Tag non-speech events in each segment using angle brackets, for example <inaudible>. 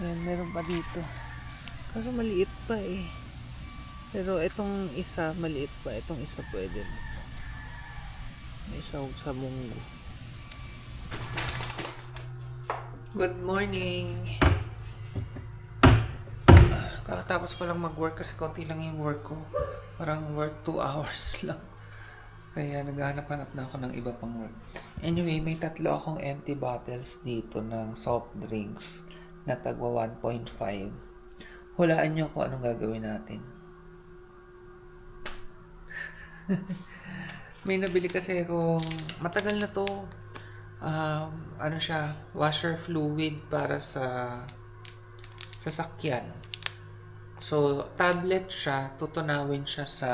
Ayan, meron pa dito. Kaso maliit pa eh. Pero itong isa, maliit pa. Itong isa pwede na. May sahog sa munggo. Good morning! Kakatapos ko lang mag-work kasi konti lang yung work ko. Parang work 2 <laughs> hours lang. Kaya naghahanap-hanap na ako ng iba pang work. Anyway, may tatlo akong empty bottles dito ng soft drinks na tagwa 1.5. Hulaan nyo kung anong gagawin natin. <laughs> may nabili kasi akong matagal na to. Um, ano siya, washer fluid para sa sasakyan. So, tablet siya, tutunawin siya sa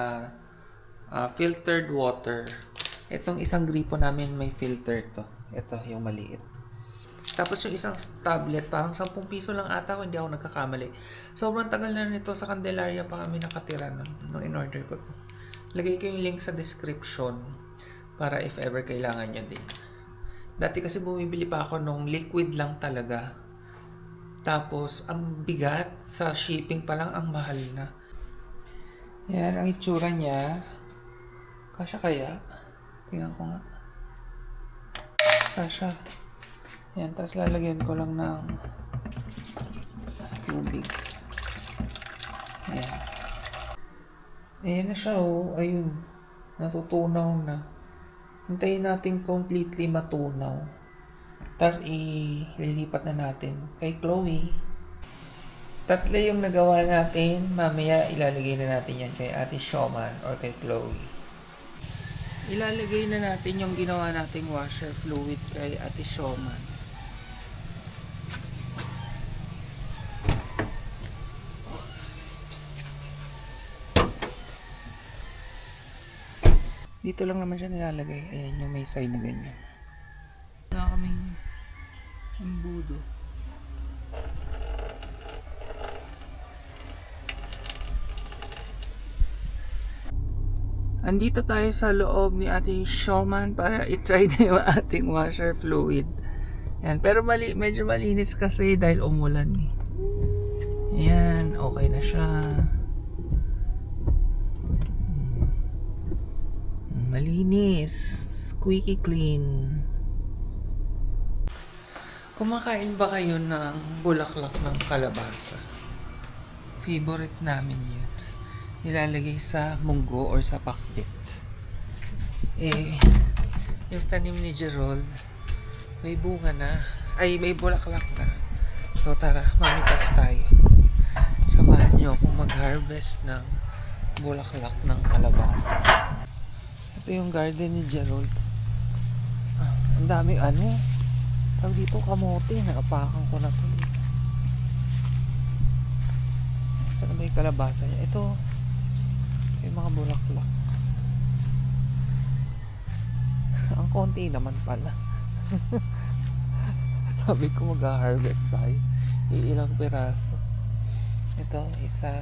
ah, filtered water. Itong isang gripo namin may filter to. Ito, yung maliit. Tapos yung isang tablet, parang 10 piso lang ata kung hindi ako nagkakamali. Sobrang tagal na nito sa Candelaria pa kami nakatira nung, nung in-order ko to. Lagay ko yung link sa description para if ever kailangan nyo din. Dati kasi bumibili pa ako nung liquid lang talaga. Tapos, ang bigat sa shipping pa lang, ang mahal na. Yan, ang itsura niya. Kasya kaya? Tingnan ko nga. Kasya. Yan, tapos lalagyan ko lang ng tubig. Ayan. Ayan na siya, oh. Ayun. Natutunaw na. Hintayin natin completely matunaw. Tapos ililipat na natin kay Chloe. Tatlo yung nagawa natin. Mamaya ilalagay na natin yan kay Ate Shoman or kay Chloe. Ilalagay na natin yung ginawa nating washer fluid kay Ate Shoman. Dito lang naman siya nilalagay. Ayan yung may side na ganyan. Wala kaming embudo. Andito tayo sa loob ni Ate Showman para i-try na yung ating washer fluid. Yan. Pero mali, medyo malinis kasi dahil umulan. eh. Yan. Okay na siya. Malinis. Squeaky clean. Kumakain ba kayo ng bulaklak ng kalabasa? Favorite namin yun. Nilalagay sa munggo or sa pakbit. Eh, yung tanim ni Gerald, may bunga na. Ay, may bulaklak na. So tara, mamitas tayo. Samahan niyo akong mag-harvest ng bulaklak ng kalabasa. Ito yung garden ni Gerald. Ang dami ano. Tawag dito kamote. Naapakan ko na to. Ito may kalabasa niya. Ito. Yung mga bulaklak. <laughs> Ang konti naman pala. <laughs> Sabi ko mag-harvest tayo. Iilang piraso. Ito, isa.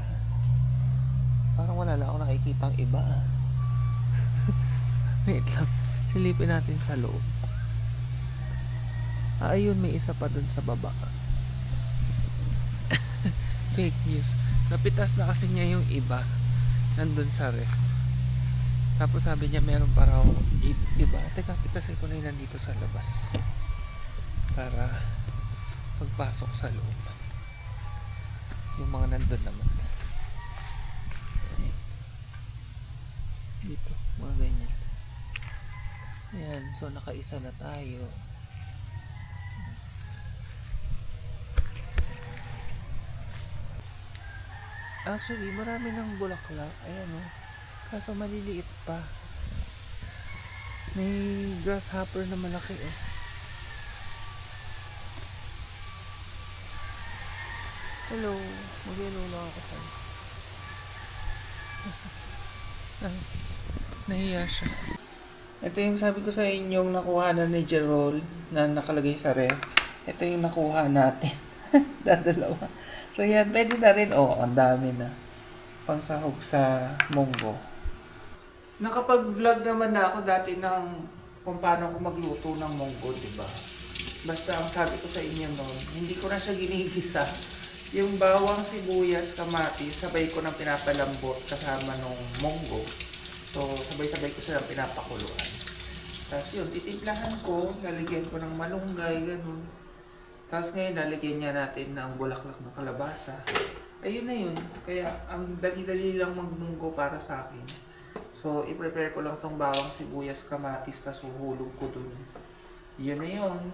Parang wala lang ako nakikita iba. ah. Wait lang. Silipin natin sa loob. Ah, ayun, may isa pa dun sa baba. <laughs> Fake news. Napitas na kasi niya yung iba. Nandun sa ref. Tapos sabi niya meron pa raw i- iba. Teka, pitasin ko na yun nandito sa labas. Para pagpasok sa loob. Yung mga nandun naman. Dito, mga ganyan. Ayan, so nakaisa na tayo. Actually, marami ng bulaklak. Ayan o. Kaso maliliit pa. May grasshopper na malaki eh. Hello. Mag-hello ako sa'yo. <laughs> Ah, Nahiya siya. Ito yung sabi ko sa inyong nakuha na ni Gerald na nakalagay sa ref. Ito yung nakuha natin. <laughs> Dadalawa. So yan, pwede na rin. Oh, ang dami na. Pangsahog sa munggo. Nakapag-vlog naman na ako dati ng kung paano ako magluto ng munggo, di ba? Basta ang sabi ko sa inyo noon, hindi ko na siya ginigisa. Yung bawang sibuyas, kamatis, sabay ko nang pinapalambot kasama nung munggo. So, sabay-sabay ko silang pinapakuluan. Tapos yun, titimplahan ko, lalagyan ko ng malunggay, ganun. Tapos ngayon, lalagyan niya natin ng bulaklak ng kalabasa. Ayun na yun. Kaya, ang dali-dali lang magmunggo para sa akin. So, i-prepare ko lang tong bawang sibuyas, kamatis, tapos uhulog ko dun. Yun na yun. <laughs>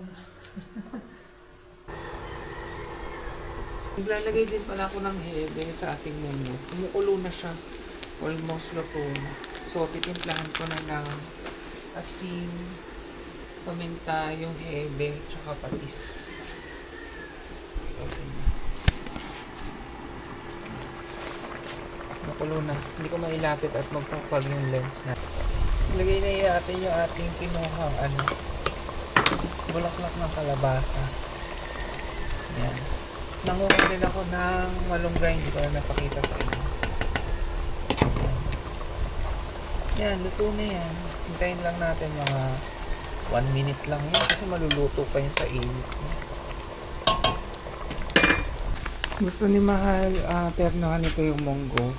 Naglalagay din pala ako ng hebe sa ating munggo. Kumukulo na siya. Almost luto na. So, titimplahan ko na ng asin, paminta, yung hebe, tsaka patis. Okay. Makulo na. Hindi ko mailapit at magpapag yung lens na. Ilagay na natin yung ating kinuhang ano, bulaklak ng kalabasa. Yan. Nanguha din ako ng malunggay. Hindi ko na napakita sa inyo. Yan. Yan, luto na yan. Hintayin lang natin mga 1 minute lang yan kasi maluluto pa yun sa init. Gusto ni Mahal, uh, ternohan ito yung munggo.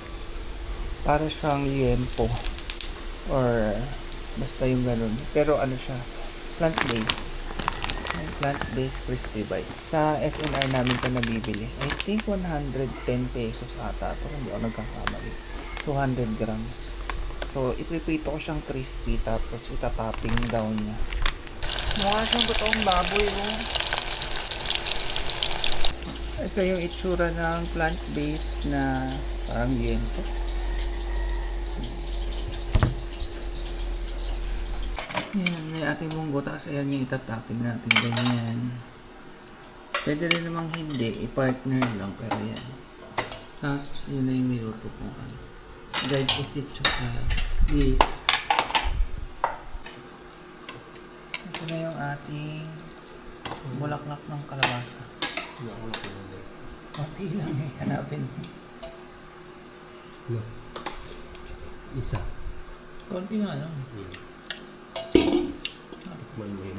Para siyang liempo. Or basta yung ganun. Pero ano siya, plant-based. Plant-based crispy bites. Sa SNR namin ito nabibili. I think 110 pesos ata. Pero hindi ako nagkakamali. 200 grams. So, ipiprito ko siyang crispy tapos itatopping down niya. Mukha siyang totoong baboy oh. Ito yung itsura ng plant-based na parang liento. Yan, yung ating munggo. Tapos ayan yung itatopping natin. Ganyan. Pwede rin namang hindi. I-partner lang. Pero yan. Tapos yun na yung niluto ko. Ano. Dried pusit tsaka this. Ito na yung ating bulaklak ng kalabasa. Konti lang eh. Hanapin mo. No. Isa. Konti nga lang. Tikman mo yun.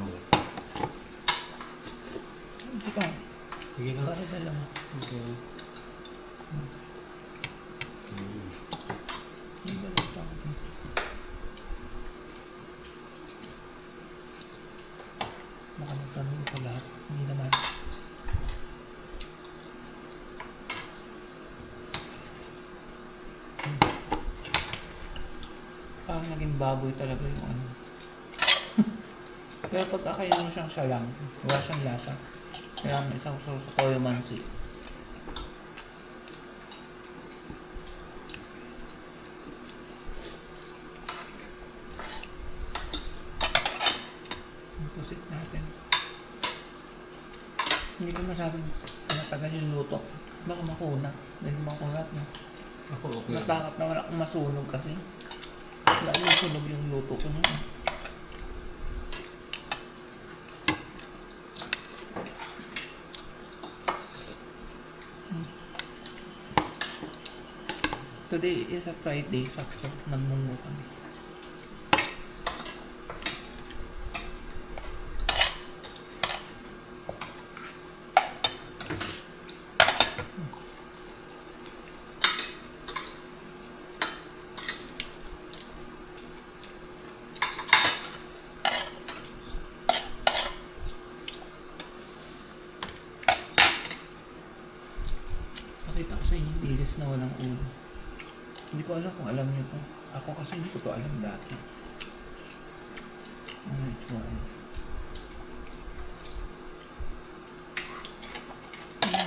Hindi pa. Sige na. Para dalawa. Okay. Mm. Hindi dalawa pa. Baka nasanong ko lahat. Hindi naman. Hmm. Parang naging baboy talaga yung ano. <laughs> Pero pag kakainin mo siyang siya lang, wala siyang lasa. Kaya may isang sauce sa toyo mansi. Pusit natin. Hindi ko masyadong matagal yung luto. Baka makuna. Dahil makunat na. Ako okay. Natakot naman akong masunog kasi. Lalo sunog yung luto ko niya. Today is a Friday, sakto. Nagmungo kami.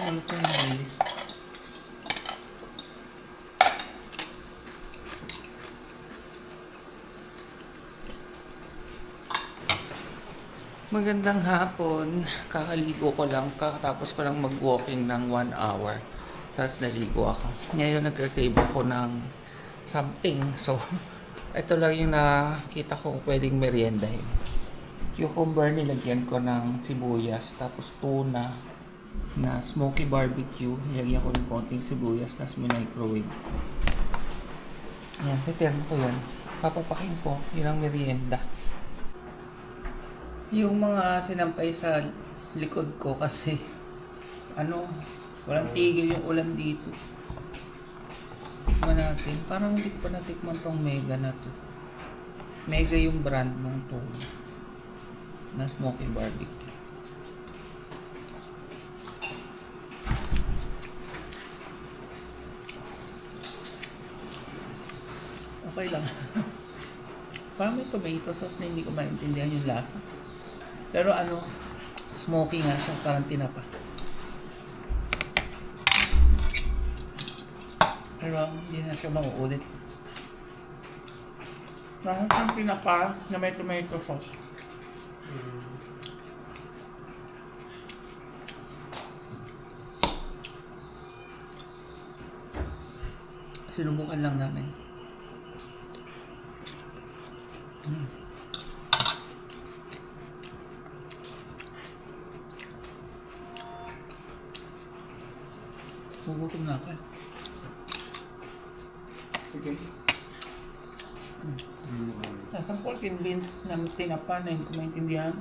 To yung dilis? Magandang hapon. Kakaligo ko lang. Kakatapos ko lang mag-walking ng one hour. Tapos naligo ako. Ngayon nagka-crave ng something. So, <laughs> ito lang yung nakita ko pwedeng meriendahin. Cucumber nilagyan ko ng sibuyas. Tapos tuna na smoky barbecue. Nilagyan ko ng konting sibuyas. Tapos microwave. Yan, prepare ko yan. Papapakin ko. Yun ang merienda. Yung mga sinampay sa likod ko kasi ano, walang tigil yung ulan dito. Tikman natin. Parang hindi pa natikman tong Mega na to. Mega yung brand ng tuna. Na smoky barbecue. Okay lang. <laughs> Parang may tomato sauce na hindi ko maintindihan yung lasa. Pero ano, smoky nga siya, parang tinapa. Pero hindi na siya mauulit. Parang siyang tinapa na may tomato sauce. Sinubukan lang namin. Mm. Gugutom na ako eh. Sige. Mm. Nasaan pork and beans na tinapa na hindi ko maintindihan.